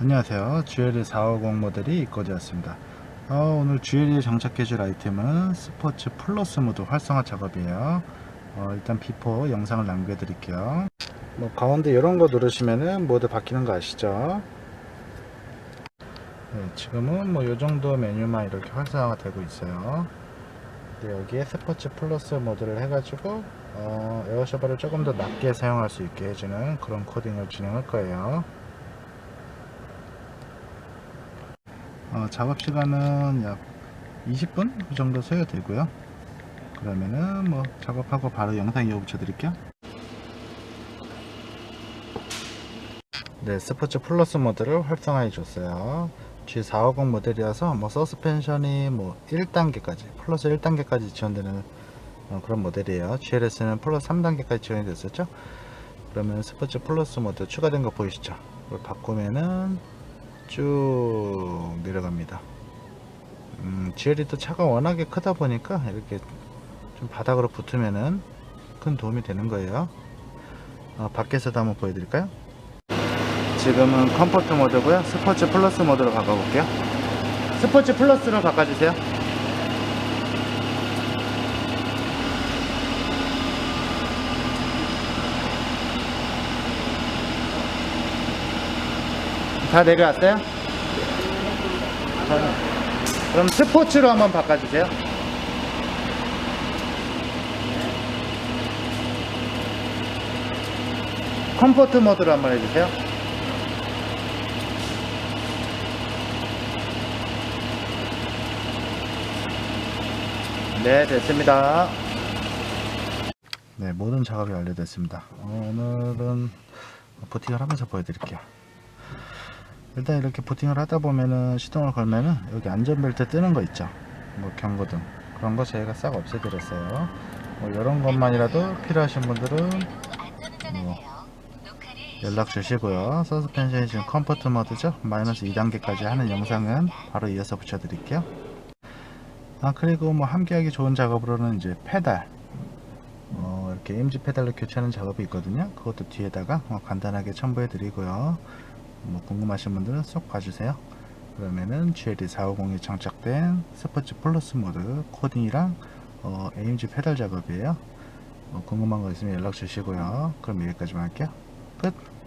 안녕하세요. GLE 450 모델이 입고되었습니다. 어, 오늘 GLE에 장착해 줄 아이템은 스포츠 플러스 모드 활성화 작업이에요. 어, 일단 비포 영상을 남겨 드릴게요. 뭐 가운데 이런 거 누르시면은 모드 바뀌는 거 아시죠? 네, 지금은 뭐이 정도 메뉴만 이렇게 활성화가 되고 있어요. 네, 여기에 스포츠 플러스 모드를 해가지고 어, 에어셔버를 조금 더 낮게 사용할 수 있게 해주는 그런 코딩을 진행할 거예요. 어, 작업 시간은 약 20분 그 정도 소요되고요. 그러면은 뭐 작업하고 바로 영상 이어 붙여 드릴게요. 네, 스포츠 플러스 모드를 활성화해 줬어요. G450 모델이라서 뭐 서스펜션이 뭐 1단계까지 플러스 1단계까지 지원되는 어, 그런 모델이에요. GLS는 플러스 3단계까지 지원이 됐었죠. 그러면 스포츠 플러스 모드 추가된 거 보이시죠? 이걸 바꾸면은 쭉 내려갑니다. 음, GLE도 차가 워낙에 크다 보니까 이렇게 좀 바닥으로 붙으면은 큰 도움이 되는 거예요. 어, 밖에서도 한번 보여드릴까요? 지금은 컴포트 모드고요. 스포츠 플러스 모드로 바꿔볼게요. 스포츠 플러스로 바꿔주세요. 다 내려왔어요? 그럼 스포츠로 한번 바꿔주세요. 컴포트 모드로 한번 해주세요. 네, 됐습니다. 네, 모든 작업이 완료됐습니다. 어, 오늘은 부팅을 하면서 보여드릴게요. 일단 이렇게 부팅을 하다 보면은 시동을 걸면은 여기 안전벨트 뜨는 거 있죠? 뭐 경고등. 그런 거 저희가 싹 없애드렸어요. 뭐 이런 것만이라도 필요하신 분들은 뭐 연락 주시고요. 서스펜션이 지금 컴포트 모드죠? 마이너스 2단계까지 하는 영상은 바로 이어서 붙여드릴게요. 아 그리고 뭐 함께하기 좋은 작업으로는 이제 페달. 어, 이렇게 AMG 페달로 교체하는 작업이 있거든요. 그것도 뒤에다가 어, 간단하게 첨부해 드리고요 뭐 궁금하신 분들은 쏙 봐주세요. 그러면은 GLE450에 장착된 스포츠 플러스 모드 코딩이랑 어, AMG 페달 작업이에요. 뭐 궁금한 거 있으면 연락 주시고요. 그럼 여기까지만 할게요. 끝.